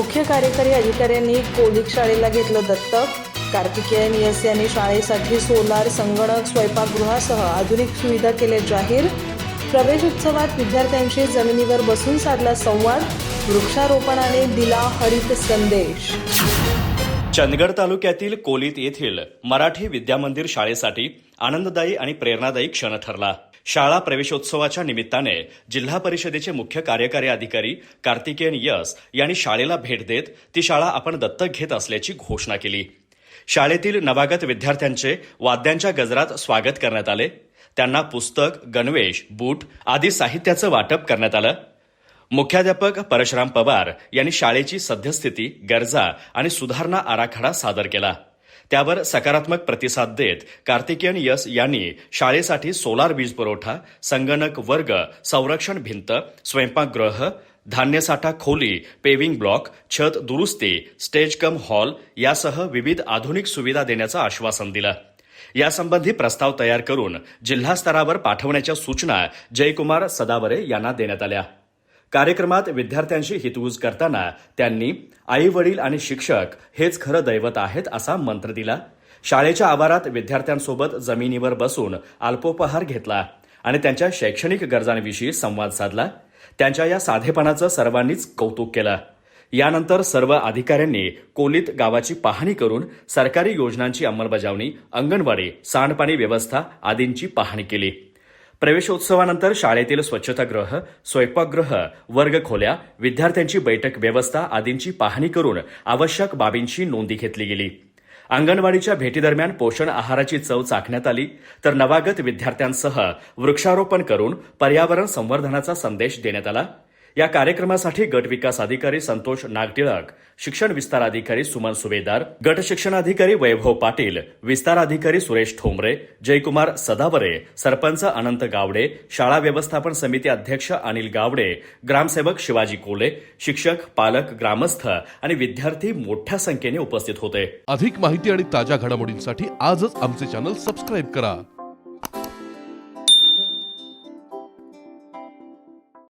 मुख्य कार्यकारी अधिकाऱ्यांनी कोलिक शाळेला घेतलं दत्तक. कार्तिकेयन यस यांनी शाळेसाठी सोलार संगणक स्वयंपाकगृहासह आधुनिक सुविधा केल्या जाहीर. प्रवेश उत्सवात विद्यार्थ्यांशी जमिनीवर बसून साधला संवाद. वृक्षारोपणाने दिला हरित संदेश. चंदगड तालुक्यातील कोलीत येथील मराठी विद्यामंदिर शाळेसाठी आनंददायी आणि प्रेरणादायी क्षण ठरला. शाळा प्रवेशोत्सवाच्या निमित्ताने जिल्हा परिषदेचे मुख्य कार्यकारी अधिकारी कार्तिकेयन यस यांनी शाळेला भेट देत ती शाळा आपण दत्तक घेत असल्याची घोषणा केली. शाळेतील नवागत विद्यार्थ्यांचे वाद्यांच्या गजरात स्वागत करण्यात आले. त्यांना पुस्तक गणवेश बूट आदी साहित्याचं वाटप करण्यात आलं. मुख्याध्यापक परशुराम पवार यांनी शाळेची सद्यस्थिती गरजा आणि सुधारणा आराखडा सादर केला. त्यावर सकारात्मक प्रतिसाद देत कार्तिकेयन यस यांनी शाळेसाठी सोलार वीज पुरवठा संगणक वर्ग संरक्षण भिंत स्वयंपाकगृह धान्यसाठा खोली पेविंग ब्लॉक छत दुरुस्ती स्टेज कम हॉल यासह विविध आधुनिक सुविधा देण्याचं आश्वासन दिलं. यासंबंधी प्रस्ताव तयार करून जिल्हा स्तरावर पाठवण्याच्या सूचना जयकुमार सदावरे यांना देण्यात आल्या. कार्यक्रमात विद्यार्थ्यांशी हितगुज करताना त्यांनी आई वडील आणि शिक्षक हेच खरं दैवत आहेत असा मंत्र दिला. शाळेच्या आवारात विद्यार्थ्यांसोबत जमिनीवर बसून अल्पोपहार घेतला आणि त्यांच्या शैक्षणिक गरजांविषयी संवाद साधला. त्यांच्या या साधेपणाचं सर्वांनीच कौतुक केलं. यानंतर सर्व अधिकाऱ्यांनी कोलीत गावाची पाहणी करून सरकारी योजनांची अंमलबजावणी अंगणवाडी सांडपाणी व्यवस्था आदींची पाहणी केली. प्रवेशोत्सवानंतर शाळेतील स्वच्छतागृह स्वयंपाकगृह वर्गखोल्या विद्यार्थ्यांची बैठक व्यवस्था आदींची पाहणी करून आवश्यक बाबींची नोंदी घेतली गेली. अंगणवाडीच्या भेटीदरम्यान पोषण आहाराची चव चाखण्यात आली तर नवागत विद्यार्थ्यांसह वृक्षारोपण करून पर्यावरण संवर्धनाचा संदेश देण्यात आला. या कार्यक्रमासाठी गट विकास अधिकारी संतोष नागटिळक शिक्षण विस्तार अधिकारी सुमन सुवेदार गट शिक्षण अधिकारी वैभव पाटील विस्तार अधिकारी सुरेश ठोंबरे जयकुमार सदावरे सरपंच अनंत गावडे शाळा व्यवस्थापन समिती अध्यक्ष अनिल गावडे ग्रामसेवक शिवाजी कोले शिक्षक पालक ग्रामस्थ आणि विद्यार्थी मोठ्या संख्येने उपस्थित होते. अधिक माहिती आणि ताज्या घडामोडींसाठी आजच आमचे चॅनल सबस्क्राईब करा.